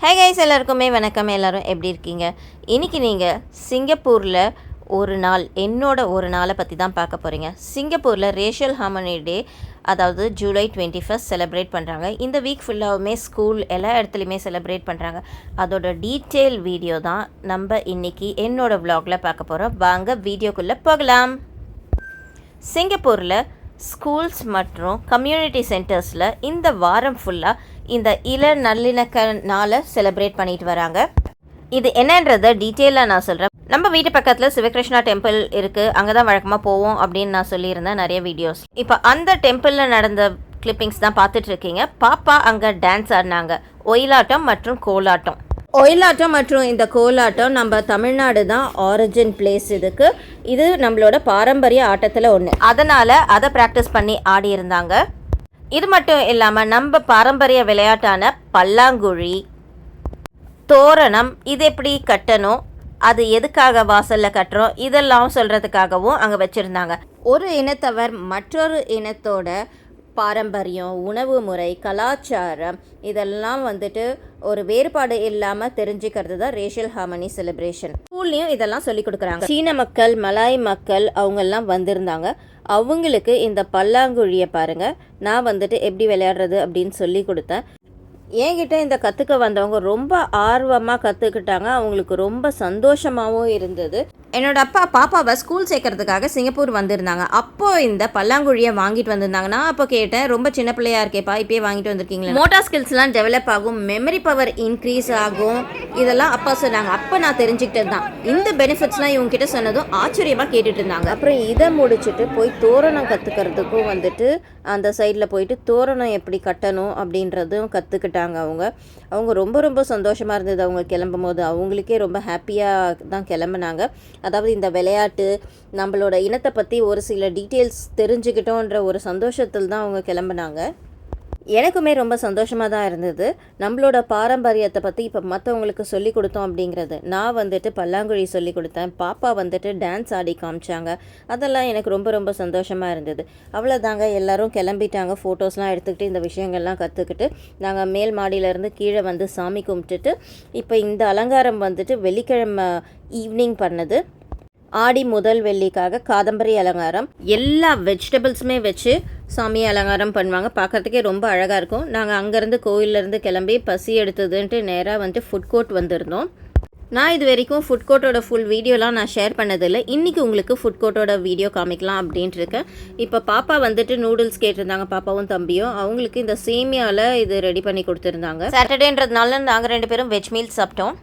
Hey guys எல்லாருக்குமே வணக்கம். எல்லோரும் எப்படி இருக்கீங்க? இன்னைக்கு நீங்கள் சிங்கப்பூரில் ஒரு நாள் என்னோட ஒரு நாளை பற்றி தான் பார்க்க போகிறீங்க சிங்கப்பூரில் ரேஷியல் ஹார்மனி டே அதாவது ஜூலை டுவெண்ட்டி ஃபஸ்ட் செலிப்ரேட் பண்ணுறாங்க இந்த வீக் ஃபுல்லாகவுமே ஸ்கூல் எல்லா இடத்துலையுமே செலிப்ரேட் பண்ணுறாங்க அதோட டீட்டெயில் வீடியோ தான் நம்ம இன்னைக்கு என்னோடய வ்ளாகில் பார்க்க போகிறோம் வாங்க வீடியோக்குள்ளே போகலாம். சிங்கப்பூரில் ஸ்கூல்ஸ் மற்றும் கம்யூனிட்டி சென்டர்ஸில் இந்த வாரம் ஃபுல்லாக இந்த இள நல்லிணக்க நாளை செலிப்ரேட் பண்ணிட்டு வராங்க. இது என்னன்றதை டீட்டெயிலாக நான் சொல்கிறேன் நம்ம வீட்டு பக்கத்தில் சிவகிருஷ்ணா டெம்பிள் இருக்குது அங்கே தான் வழக்கமாக போவோம் அப்படின்னு நான் சொல்லியிருந்தேன் நிறைய வீடியோஸ் இப்போ அந்த டெம்பிளில் நடந்த கிளிப்பிங்ஸ் தான் பார்த்துட்டு இருக்கீங்க. பாப்பா அங்கே டான்ஸ் ஆடினாங்க. ஒயிலாட்டம் மற்றும் கோலாட்டம். ஒயிலாட்டம் மற்றும் இந்த கோலாட்டம் நம்ம தமிழ்நாடு தான் ஆரிஜின் பிளேஸ் இதுக்கு. இது நம்மளோட பாரம்பரிய ஆட்டத்தில் ஒன்று அதனால் அதை ப்ராக்டிஸ் பண்ணி ஆடி இருந்தாங்க இது மட்டும் இல்லாமல் நம்ம பாரம்பரிய விளையாட்டான பல்லாங்குழி தோரணம் இது எப்படி கட்டணும் அது எதுக்காக வாசலில் கட்டுறோம் இதெல்லாம் சொல்கிறதுக்காகவும் அங்கே வச்சுருந்தாங்க. ஒரு இனத்தவர் மற்றொரு இனத்தோட பாரம்பரியம் உணவு முறை கலாச்சாரம் இதெல்லாம் வந்துட்டு ஒரு வேறுபாடு இல்லாமல் தெரிஞ்சுக்கிறது தான் ரேஷியல் ஹார்மனி செலிப்ரேஷன் ஸ்கூல்லையும் இதெல்லாம் சொல்லி கொடுக்குறாங்க. சீன மக்கள் மலாய் மக்கள் அவங்கெல்லாம் வந்திருந்தாங்க. அவங்களுக்கு இந்த பல்லாங்குழியை பாருங்க. நான் வந்துட்டு எப்படி விளையாடுறது அப்படின்னு சொல்லி கொடுத்தேன். என்கிட்ட இந்த கற்றுக்க வந்தவங்க ரொம்ப ஆர்வமாக கற்றுக்கிட்டாங்க அவங்களுக்கு ரொம்ப சந்தோஷமாகவும் இருந்தது. என்னோட அப்பா பாப்பாவை ஸ்கூல் சேர்க்கறதுக்காக சிங்கப்பூர் வந்திருந்தாங்க. அப்போ இந்த பல்லாங்குழியை வாங்கிட்டு வந்திருந்தாங்க. நான் அப்போ கேட்டேன் ரொம்ப சின்ன பிள்ளையா இருக்கேப்பா இப்பயே வாங்கிட்டு வந்திருக்கீங்களா மோட்டார் ஸ்கில்ஸ்லாம் டெவலப் ஆகும். மெமரி பவர் இன்க்ரீஸ் ஆகும். இதெல்லாம் அப்பா சொன்னாங்க. அப்போ நான் தெரிஞ்சுக்கிட்டது தான். இந்த பெனிஃபிட்ஸ்லாம் இவங்க கிட்ட சொன்னதும் ஆச்சரியமாக கேட்டுட்டு இருந்தாங்க. அப்புறம் இதை முடிச்சுட்டு போய் தோரணம் கற்றுக்கிறதுக்கும் வந்துட்டு அந்த சைடில் போயிட்டு தோரணம் எப்படி கட்டணும் அப்படின்றதும் கற்றுக்கிட்டாங்க அவங்க. அவங்க ரொம்ப ரொம்ப சந்தோஷமாக இருந்தது. அவங்க கிளம்பும் போது அவங்களுக்கே ரொம்ப ஹாப்பியாக தான் கிளம்புனாங்க. அதாவது இந்த விளையாட்டு நம்மளோட இனத்தை பற்றி ஒரு சில டீட்டெயில்ஸ் தெரிஞ்சுக்கிட்டோன்ற ஒரு சந்தோஷத்தில் தான் அவங்க கிளம்புனாங்க. எனக்குமே ரொம்ப சந்தோஷமாக தான் இருந்தது. நம்மளோட பாரம்பரியத்தை பற்றி இப்போ மற்றவங்களுக்கு சொல்லி கொடுத்தோம் அப்படிங்கிறது. நான் வந்துட்டு பல்லாங்குழி சொல்லி கொடுத்தேன். பாப்பா வந்துட்டு டான்ஸ் ஆடி காமிச்சாங்க. அதெல்லாம் எனக்கு ரொம்ப ரொம்ப சந்தோஷமாக இருந்தது. அவ்வளோதாங்க எல்லாரும் கிளம்பிட்டாங்க. ஃபோட்டோஸ்லாம் எடுத்துக்கிட்டு இந்த விஷயங்கள்லாம் கற்றுக்கிட்டு நாங்கள் மேல் மாடியிலேருந்து கீழே வந்து சாமி கும்பிட்டுட்டு இப்போ இந்த அலங்காரம் வந்துட்டு வெள்ளிக்கிழமை ஈவினிங் பண்ணது. ஆடி முதல் வெள்ளிக்காக காதம்பரி அலங்காரம். எல்லா வெஜிடபிள்ஸுமே வச்சு சாமி அலங்காரம் பண்ணுவாங்க. பார்க்கறதுக்கே ரொம்ப அழகாக இருக்கும். நாங்கள் அங்கேருந்து கோயிலேருந்து கிளம்பி பசி எடுத்ததுன்ட்டு நேராக வந்துட்டு ஃபுட் கோர்ட் வந்திருந்தோம். நான் இது வரைக்கும் ஃபுட் கோர்ட்டோட ஃபுல் வீடியோலாம் நான் ஷேர் பண்ணதில்லை. இன்றைக்கி உங்களுக்கு ஃபுட் கோர்ட்டோட வீடியோ காமிக்கலாம் அப்படின்ட்டு இருக்கேன் இப்போ பாப்பா வந்துட்டு நூடுல்ஸ் கேட்டிருந்தாங்க. பாப்பாவும் தம்பியும். அவங்களுக்கு இந்த சேமியாவில் இது ரெடி பண்ணி கொடுத்துருந்தாங்க. சாட்டர்டேன்றதுனால நாங்கள் ரெண்டு பேரும் வெஜ் மீல் சாப்பிட்டோம்.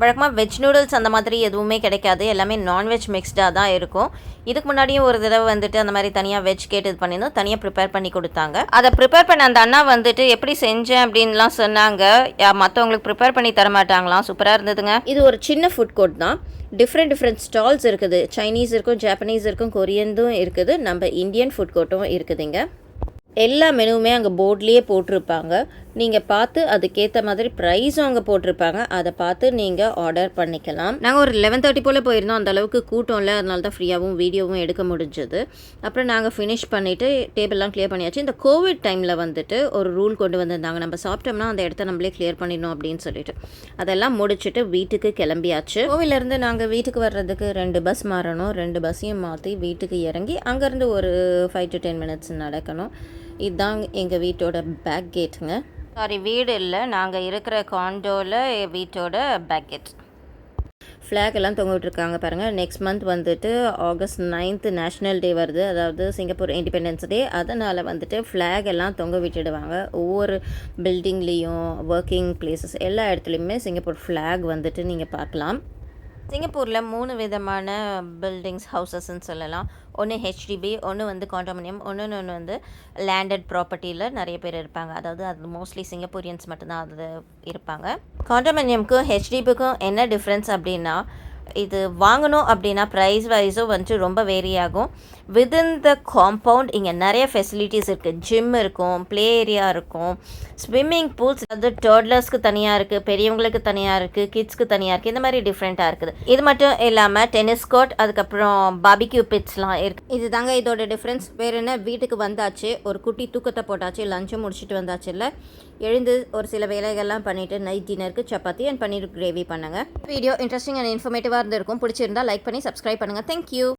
வழக்கமாக வெஜ் நூடுல்ஸ் அந்த மாதிரி எதுவுமே கிடைக்காது. எல்லாமே நான்வெஜ் மிக்ஸ்டாக தான் இருக்கும். இதுக்கு முன்னாடியும் ஒரு தடவை வந்துட்டு அந்த மாதிரி தனியாக வெஜ் கேட்டு இது பண்ணியிருந்தோம். தனியாக ப்ரிப்பேர் பண்ணி கொடுத்தாங்க. அதை ப்ரிப்பேர் பண்ண அந்த அண்ணா வந்துட்டு எப்படி செஞ்சேன்? அப்படின்லாம் சொன்னாங்க. மற்றவங்களுக்கு ப்ரிப்பேர் பண்ணி தர மாட்டாங்களாம். சூப்பராக இருந்ததுங்க. இது ஒரு சின்ன ஃபுட் கோர்ட் தான். டிஃப்ரெண்ட் டிஃப்ரெண்ட் ஸ்டால்ஸ் இருக்குது. சைனீஸ் இருக்கும் ஜாப்பனீஸ் இருக்கும் கொரியன்தும் இருக்குது. நம்ம இந்தியன் ஃபுட் கோர்ட்டும் இருக்குதுங்க. எல்லா மெனுவுமே அங்கே போர்ட்லேயே போட்டிருப்பாங்க. நீங்கள் பார்த்து அதுக்கேற்ற மாதிரி ப்ரைஸும் அங்கே போட்டிருப்பாங்க. அதை பார்த்து நீங்கள் ஆர்டர் பண்ணிக்கலாம். நாங்கள் ஒரு லெவன் தேர்ட்டி போல் போயிருந்தோம். அந்த அளவுக்கு கூட்டம் இல்லை. அதனால தான் ஃப்ரீயாகவும் வீடியோவும் எடுக்க முடிஞ்சது. அப்புறம் நாங்கள் ஃபினிஷ் பண்ணிவிட்டு டேபிள்லாம் க்ளியர் பண்ணியாச்சு. இந்த கோவிட் டைமில் வந்துட்டு ஒரு ரூல் கொண்டு வந்திருந்தாங்க. நம்ம சாப்பிட்டோம்னா அந்த இடத்த நம்மளே க்ளியர் பண்ணிடணும் அப்படின்னு சொல்லிட்டு. அதெல்லாம் முடிச்சுட்டு வீட்டுக்கு கிளம்பியாச்சு. கோவிலேருந்து நாங்கள் வீட்டுக்கு வர்றதுக்கு ரெண்டு பஸ் மாறணும். ரெண்டு பஸ்ஸையும் மாற்றி வீட்டுக்கு இறங்கி அங்கேருந்து ஒரு ஃபைவ் டு டென் மினிட்ஸ் நடக்கணும். இதுதான் எங்கள் வீட்டோட பேக் கேட்டுங்க சாரி வீடு இல்லை. நாங்கள் இருக்கிற காண்டோவில் வீட்டோட பேக் கேட் ஃப்ளாக் எல்லாம் தொங்க விட்டுருக்காங்க பாருங்கள் நெக்ஸ்ட் மந்த் வந்துட்டு ஆகஸ்ட் நைன்த்து நேஷ்னல் டே வருது. அதாவது சிங்கப்பூர் இண்டிபெண்டன்ஸ் டே அதனால் வந்துட்டு ஃப்ளாக் எல்லாம் தொங்க விட்டுடுவாங்க. ஒவ்வொரு பில்டிங்லேயும் ஒர்க்கிங் பிளேசஸ் எல்லா இடத்துலையுமே சிங்கப்பூர் ஃப்ளாக் வந்துட்டு நீங்கள் பார்க்கலாம். சிங்கப்பூரில் மூணு விதமான பில்டிங்ஸ் ஹவுசஸ்ன்னு சொல்லலாம். ஒன்று ஹெச்டிபி ஒன்று வந்து காண்டோமினியம் ஒன்று ஒன்று வந்து லேண்டட் ப்ராப்பர்ட்டியில் நிறைய பேர் இருப்பாங்க. அதாவது அது மோஸ்ட்லி சிங்கப்பூரியன்ஸ் மட்டும்தான் அது இருப்பாங்க. காண்டோமினியம்க்கும் ஹெச்டிபிக்கும் என்ன டிஃப்ரென்ஸ் அப்படின்னா இது வாங்கணும் அப்படின்னா ப்ரைஸ் வைஸும் வந்துட்டு ரொம்ப வேரி ஆகும். வித்தின் த காம்பவுண்ட் இங்கே நிறைய ஃபெசிலிட்டிஸ் இருக்குது ஜிம் இருக்கும் ப்ளே ஏரியா இருக்கும். ஸ்விம்மிங் பூல்ஸ் அது டோட்லர்ஸ்க்கு தனியாக இருக்குது பெரியவங்களுக்கு தனியாக இருக்குது கிட்ஸ்க்கு தனியாக இருக்குது இந்த மாதிரி டிஃப்ரெண்ட்டாக இருக்குது. இது மட்டும் இல்லாமல் டென்னிஸ் கோர்ட் அதுக்கப்புறம் பாபிக்யூ பிட்ஸ்லாம் இருக்குது இது தாங்க இதோட டிஃப்ரென்ஸ் வேறு என்ன? வீட்டுக்கு வந்தாச்சு ஒரு குட்டி தூக்கத்தை போட்டாச்சு லஞ்சம் முடிச்சுட்டு வந்தாச்சு இல்லை எழுந்து ஒரு சில வேலைகள்லாம் பண்ணிவிட்டு நைட் டின்னருக்கு சப்பாத்தி அண்ட் பன்னீர் கிரேவி பண்ணுங்க. வீடியோ இன்ட்ரெஸ்டிங் அண்ட் இன்ஃபர்மேட்டிவாக இருந்திருக்கும். பிடிச்சிருந்தா லைக் பண்ணி சப்ஸ்கிரைப் பண்ணுங்கள் தேங்க்யூ